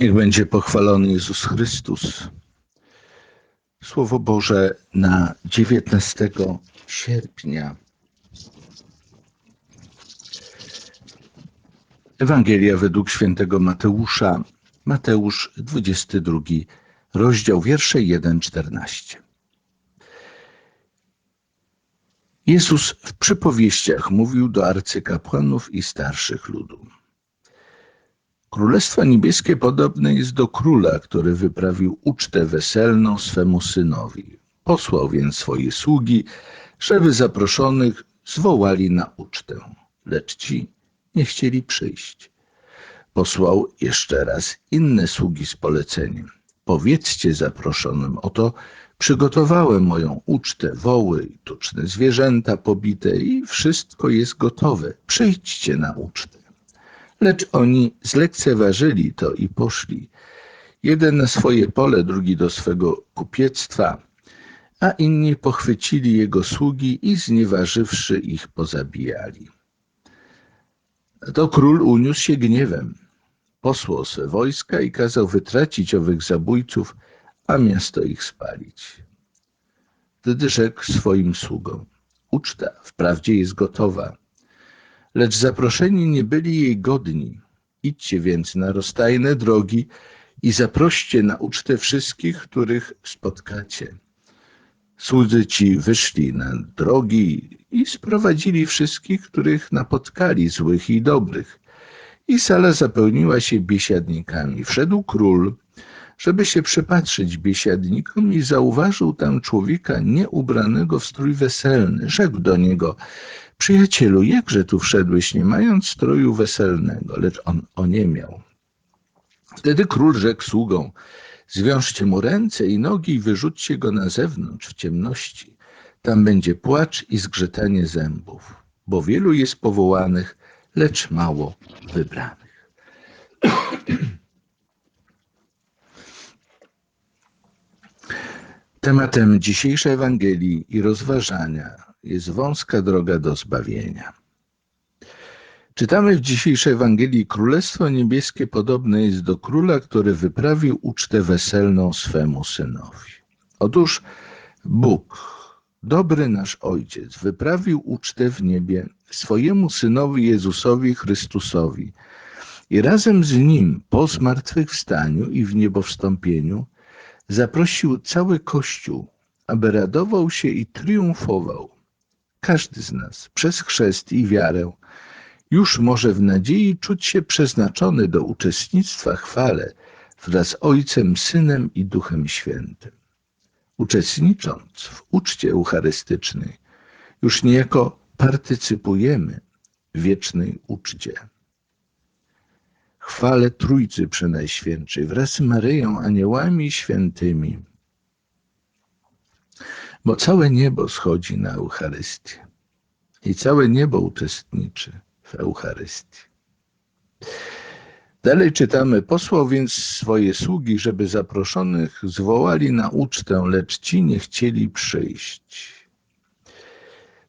Niech będzie pochwalony Jezus Chrystus. Słowo Boże na 19 sierpnia. Ewangelia według świętego Mateusza, Mateusz 22, rozdział wiersze 1-14. Jezus w przypowieściach mówił do arcykapłanów i starszych ludu. Królestwo Niebieskie podobne jest do króla, który wyprawił ucztę weselną swemu synowi. Posłał więc swoje sługi, żeby zaproszonych zwołali na ucztę, lecz ci nie chcieli przyjść. Posłał jeszcze raz inne sługi z poleceniem. Powiedzcie zaproszonym, oto przygotowałem moją ucztę, woły i tuczne zwierzęta pobite i wszystko jest gotowe. Przyjdźcie na ucztę. Lecz oni zlekceważyli to i poszli. Jeden na swoje pole, drugi do swego kupiectwa, a inni pochwycili jego sługi i znieważywszy ich pozabijali. To król uniósł się gniewem. Posłał swe wojska i kazał wytracić owych zabójców, a miasto ich spalić. Wtedy rzekł swoim sługom: Uczta wprawdzie jest gotowa, lecz zaproszeni nie byli jej godni. Idźcie więc na rozstajne drogi i zaproście na ucztę wszystkich, których spotkacie. Słudzy ci wyszli na drogi i sprowadzili wszystkich, których napotkali, złych i dobrych. I sala zapełniła się biesiadnikami. Wszedł król, żeby się przypatrzyć biesiadnikom i zauważył tam człowieka nieubranego w strój weselny. Rzekł do niego, przyjacielu, jakże tu wszedłeś, nie mając stroju weselnego? Lecz on oniemiał. Wtedy król rzekł sługom, zwiążcie mu ręce i nogi i wyrzućcie go na zewnątrz w ciemności. Tam będzie płacz i zgrzytanie zębów, bo wielu jest powołanych, lecz mało wybranych. Tematem dzisiejszej Ewangelii i rozważania jest wąska droga do zbawienia. Czytamy w dzisiejszej Ewangelii: Królestwo Niebieskie podobne jest do króla, który wyprawił ucztę weselną swemu synowi. Otóż Bóg, dobry nasz Ojciec, wyprawił ucztę w niebie swojemu synowi Jezusowi Chrystusowi i razem z nim po zmartwychwstaniu i w niebowstąpieniu zaprosił cały Kościół, aby radował się i triumfował. Każdy z nas przez chrzest i wiarę już może w nadziei czuć się przeznaczony do uczestnictwa chwale wraz z Ojcem, Synem i Duchem Świętym. Uczestnicząc w uczcie eucharystycznej, już niejako partycypujemy w wiecznej uczcie. Chwale Trójcy Przenajświętszej wraz z Maryją, aniołami świętymi, bo całe niebo schodzi na Eucharystię i całe niebo uczestniczy w Eucharystii. Dalej czytamy, posłał więc swoje sługi, żeby zaproszonych zwołali na ucztę, lecz ci nie chcieli przyjść.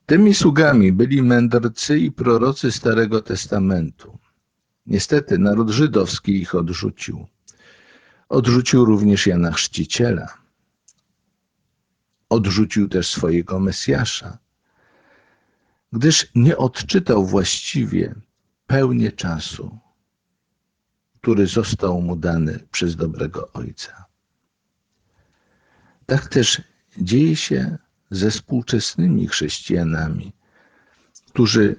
Tymi sługami byli mędrcy i prorocy Starego Testamentu. Niestety naród żydowski ich odrzucił. Odrzucił również Jana Chrzciciela. Odrzucił też swojego Mesjasza, gdyż nie odczytał właściwie pełnię czasu, który został mu dany przez dobrego Ojca. Tak też dzieje się ze współczesnymi chrześcijanami, którzy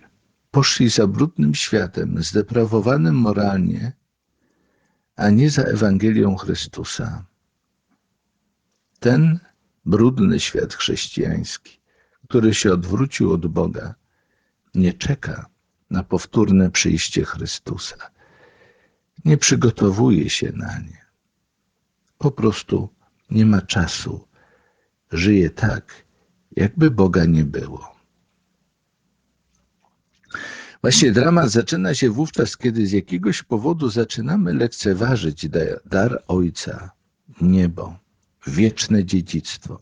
poszli za brudnym światem, zdeprawowanym moralnie, a nie za Ewangelią Chrystusa. Ten brudny świat chrześcijański, który się odwrócił od Boga, nie czeka na powtórne przyjście Chrystusa. Nie przygotowuje się na nie. Po prostu nie ma czasu. Żyje tak, jakby Boga nie było. Właśnie dramat zaczyna się wówczas, kiedy z jakiegoś powodu zaczynamy lekceważyć dar Ojca, niebo, wieczne dziedzictwo,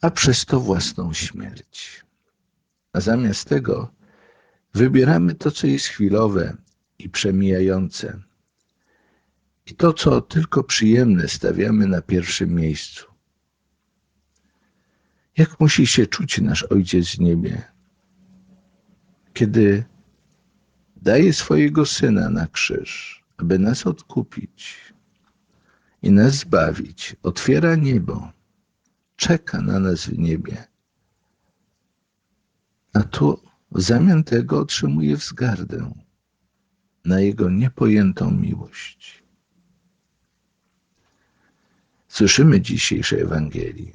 a przez to własną śmierć. A zamiast tego wybieramy to, co jest chwilowe i przemijające. I to, co tylko przyjemne, stawiamy na pierwszym miejscu. Jak musi się czuć nasz Ojciec w niebie, kiedy daje swojego Syna na krzyż, aby nas odkupić i nas zbawić, otwiera niebo, czeka na nas w niebie, a tu w zamian tego otrzymuje wzgardę na Jego niepojętą miłość. Słyszymy dzisiejszej Ewangelii.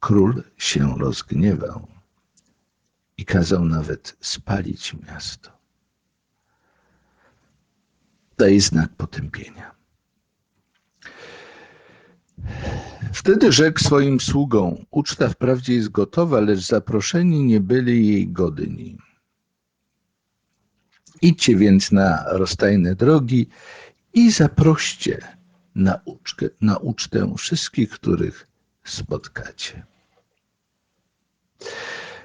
Król się rozgniewał i kazał nawet spalić miasto. Daje znak potępienia. Wtedy rzekł swoim sługom: Uczta wprawdzie jest gotowa, lecz zaproszeni nie byli jej godni. Idźcie więc na rozstajne drogi i zaproście na, uczkę, na ucztę wszystkich, których spotkacie.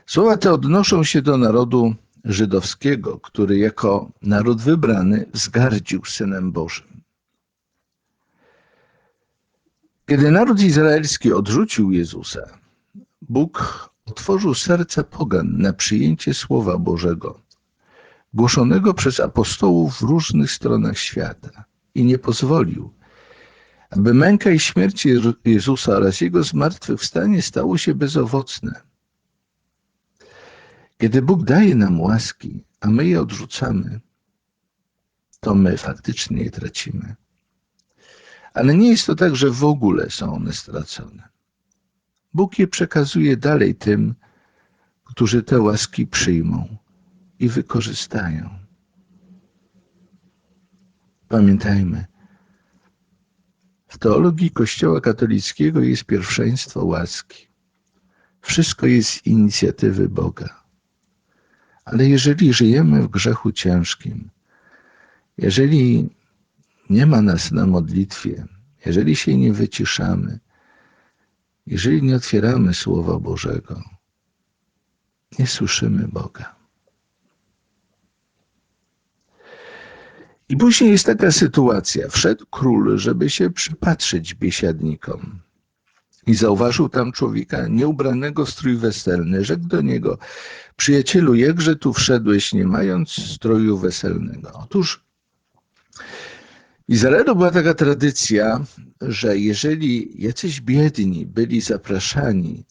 Słowa te odnoszą się do narodu żydowskiego, który jako naród wybrany wzgardził Synem Bożym. Kiedy naród izraelski odrzucił Jezusa, Bóg otworzył serce pogan na przyjęcie Słowa Bożego, głoszonego przez apostołów w różnych stronach świata i nie pozwolił, aby męka i śmierć Jezusa oraz Jego zmartwychwstanie stało się bezowocne. Kiedy Bóg daje nam łaski, a my je odrzucamy, to my faktycznie je tracimy. Ale nie jest to tak, że w ogóle są one stracone. Bóg je przekazuje dalej tym, którzy te łaski przyjmą i wykorzystają. Pamiętajmy, w teologii Kościoła katolickiego jest pierwszeństwo łaski. Wszystko jest z inicjatywy Boga. Ale jeżeli żyjemy w grzechu ciężkim, jeżeli nie ma nas na modlitwie, jeżeli się nie wyciszamy, jeżeli nie otwieramy Słowa Bożego, nie słyszymy Boga. I później jest taka sytuacja. Wszedł król, żeby się przypatrzyć biesiadnikom. I zauważył tam człowieka nieubranego strój weselny. Rzekł do niego, przyjacielu, jakże tu wszedłeś, nie mając stroju weselnego? Otóż Izraelu była taka tradycja, że jeżeli jacyś biedni byli zapraszani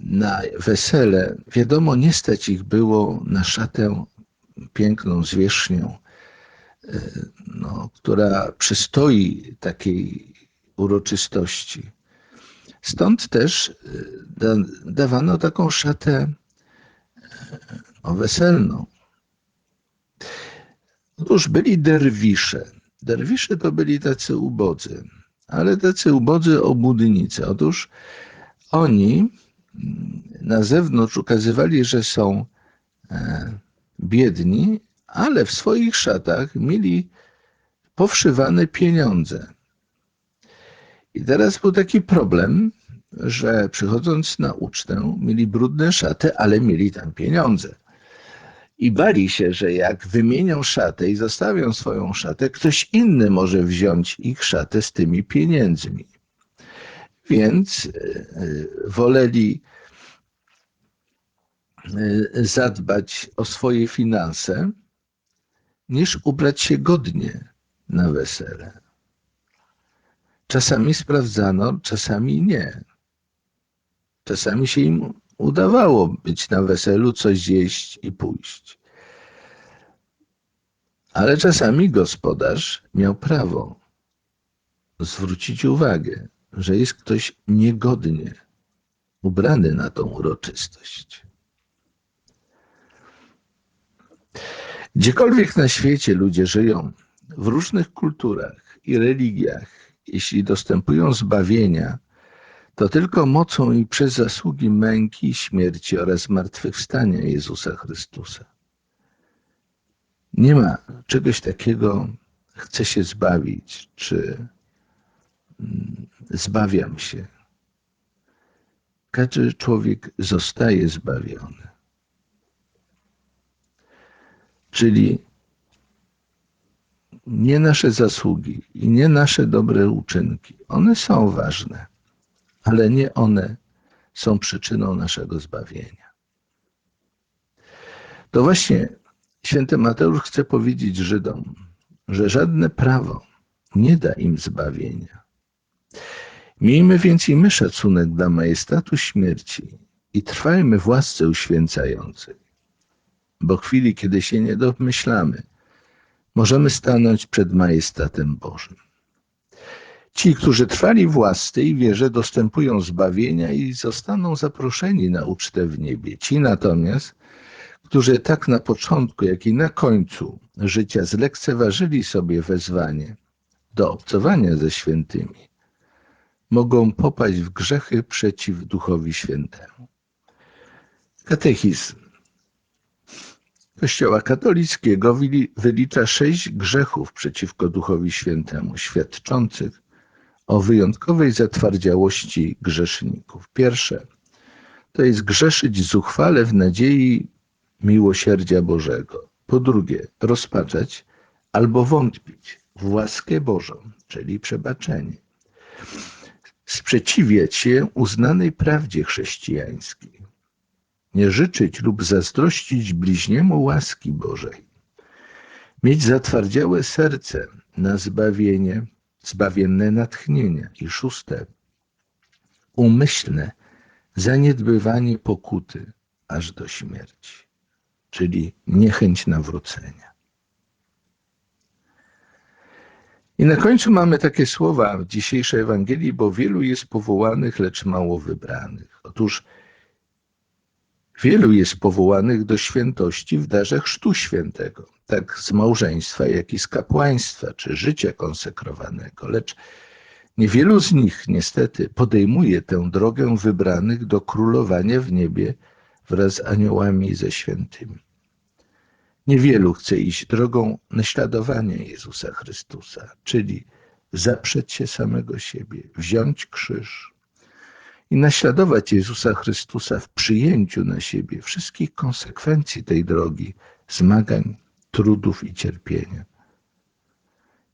na wesele, wiadomo, nie stać ich było na szatę piękną zwierzchnią, no, która przystoi takiej uroczystości. Stąd też da, dawano taką szatę no, weselną. Otóż byli derwisze. Derwisze to byli tacy ubodzy, ale tacy ubodzy obłudnicy. Otóż oni na zewnątrz ukazywali, że są biedni, ale w swoich szatach mieli powszywane pieniądze. I teraz był taki problem, że przychodząc na ucztę, mieli brudne szaty, ale mieli tam pieniądze. I bali się, że jak wymienią szatę i zostawią swoją szatę, ktoś inny może wziąć ich szatę z tymi pieniędzmi. Więc woleli zadbać o swoje finanse, niż ubrać się godnie na wesele. Czasami sprawdzano, czasami nie. Czasami się im udawało być na weselu, coś zjeść i pójść. Ale czasami gospodarz miał prawo zwrócić uwagę, że jest ktoś niegodnie ubrany na tą uroczystość. Gdziekolwiek na świecie ludzie żyją, w różnych kulturach i religiach, jeśli dostępują zbawienia, to tylko mocą i przez zasługi męki, śmierci oraz zmartwychwstania Jezusa Chrystusa. Nie ma czegoś takiego, chcę się zbawić, czy mm, zbawiam się. Każdy człowiek zostaje zbawiony. Czyli nie nasze zasługi i nie nasze dobre uczynki. One są ważne, ale nie one są przyczyną naszego zbawienia. To właśnie święty Mateusz chce powiedzieć Żydom, że żadne prawo nie da im zbawienia. Miejmy więc i my szacunek dla majestatu śmierci i trwajmy w łasce uświęcającej, bo chwili, kiedy się nie domyślamy, możemy stanąć przed majestatem Bożym. Ci, którzy trwali w łasce i wierze, dostępują zbawienia i zostaną zaproszeni na ucztę w niebie. Ci natomiast, którzy tak na początku, jak i na końcu życia zlekceważyli sobie wezwanie do obcowania ze świętymi, mogą popaść w grzechy przeciw Duchowi Świętemu. Katechizm Kościoła katolickiego wyli- wylicza sześć grzechów przeciwko Duchowi Świętemu, świadczących o wyjątkowej zatwardziałości grzeszników. Pierwsze to jest grzeszyć zuchwale w nadziei miłosierdzia Bożego. Po drugie, rozpaczać albo wątpić w łaskę Bożą, czyli przebaczenie. Sprzeciwiać się uznanej prawdzie chrześcijańskiej. Nie życzyć lub zazdrościć bliźniemu łaski Bożej. Mieć zatwardziałe serce na zbawienie, zbawienne natchnienia. I szóste, umyślne zaniedbywanie pokuty aż do śmierci, czyli niechęć nawrócenia. I na końcu mamy takie słowa w dzisiejszej Ewangelii, bo wielu jest powołanych, lecz mało wybranych. Otóż wielu jest powołanych do świętości w darze chrztu świętego, tak z małżeństwa, jak i z kapłaństwa, czy życia konsekrowanego, lecz niewielu z nich niestety podejmuje tę drogę wybranych do królowania w niebie wraz z aniołami ze świętymi. Niewielu chce iść drogą naśladowania Jezusa Chrystusa, czyli zaprzeć się samego siebie, wziąć krzyż i naśladować Jezusa Chrystusa w przyjęciu na siebie wszystkich konsekwencji tej drogi, zmagań, trudów i cierpienia.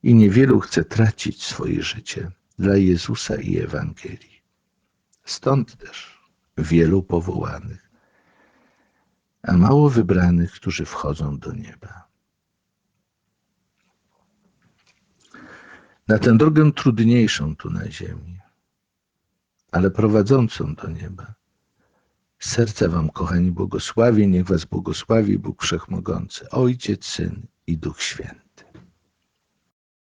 I niewielu chce tracić swoje życie dla Jezusa i Ewangelii. Stąd też wielu powołanych a mało wybranych, którzy wchodzą do nieba. Na tę drogę trudniejszą tu na ziemi, ale prowadzącą do nieba. Serca Wam, kochani, błogosławię, niech Was błogosławi Bóg Wszechmogący, Ojciec, Syn i Duch Święty.